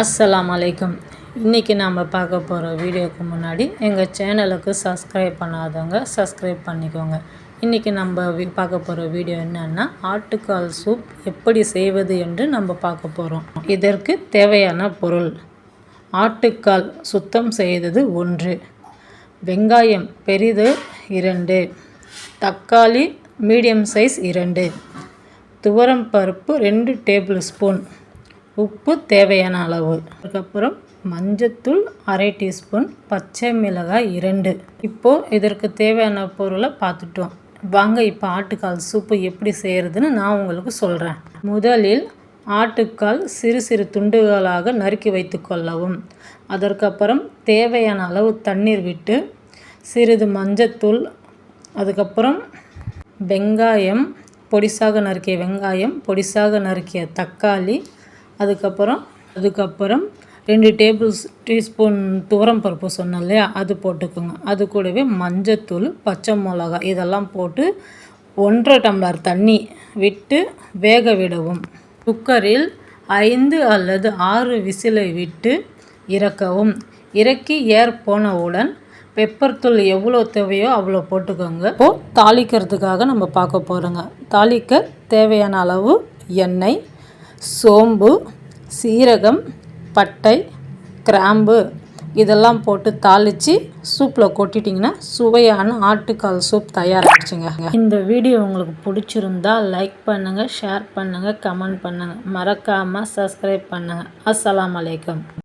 அஸ்ஸலாமு அலைக்கும். இன்றைக்கி நாம் பார்க்க போகிற வீடியோக்கு முன்னாடி எங்கள் சேனலுக்கு சப்ஸ்கிரைப் பண்ணாதவங்க சப்ஸ்கிரைப் பண்ணிக்கோங்க. இன்றைக்கி நம்ம பார்க்க போகிற வீடியோ என்னென்னா ஆட்டுக்கால் சூப் எப்படி செய்வது என்று நம்ம பார்க்க போகிறோம் இதற்கு தேவையான பொருள் ஆட்டுக்கால் சுத்தம் செய்தது ஒன்று வெங்காயம் பெரிது இரண்டு தக்காளி மீடியம் சைஸ் இரண்டு துவரம் பருப்பு ரெண்டு டேபிள் ஸ்பூன் உப்பு தேவையான அளவு. அதுக்கப்புறம் மஞ்சத்தூள் அரை டீஸ்பூன் பச்சை மிளகாய் இரண்டு. இப்போது இதற்கு தேவையான பொருளை பார்த்துட்டோம். வாங்க இப்போ ஆட்டுக்கால் சூப்பு எப்படி செய்கிறதுன்னு நான் உங்களுக்கு சொல்கிறேன் முதலில் ஆட்டுக்கால் சிறு சிறு துண்டுகளாக நறுக்கி வைத்து கொள்ளவும். அதற்கப்புறம் தேவையான அளவு தண்ணீர் விட்டு சிறிது மஞ்சத்தூள் அதுக்கப்புறம் வெங்காயம் பொடிசாக நறுக்கிய வெங்காயம் பொடிசாக நறுக்கிய தக்காளி அதுக்கப்புறம் அதுக்கப்புறம் ரெண்டு டேபிள் டீஸ்பூன் துவரம் பருப்பு சொன்னோம் இல்லையா? அது போட்டுக்கோங்க. அது கூடவே மஞ்சத்தூள் பச்சை மிளகா இதெல்லாம் போட்டு ஒன்றரை டம்ளர் தண்ணி விட்டு வேக விடவும். குக்கரில் ஐந்து அல்லது ஆறு விசிலை விட்டு இறக்கவும். இறக்கி ஏர் போனவுடன் பெப்பர் தூள் எவ்வளோ தேவையோ அவ்வளோ போட்டுக்கோங்க. இப்போது தாளிக்கிறதுக்காக நம்ம பார்க்க போகிறோங்க தாளிக்க தேவையான அளவு எண்ணெய் சோம்பு சீரகம் பட்டை கிராம்பு இதெல்லாம் போட்டு தாளித்து சூப்பில் கொட்டிட்டிங்கன்னா சுவையான ஆட்டுக்கால் சூப் தயாராகிடுச்சுங்க. இந்த வீடியோ உங்களுக்கு பிடிச்சிருந்தா லைக் பண்ணுங்கள் ஷேர் பண்ணுங்கள் கமெண்ட் பண்ணுங்கள் மறக்காமல் சப்ஸ்கிரைப் பண்ணுங்கள் அஸ்லாம் வலைக்கம்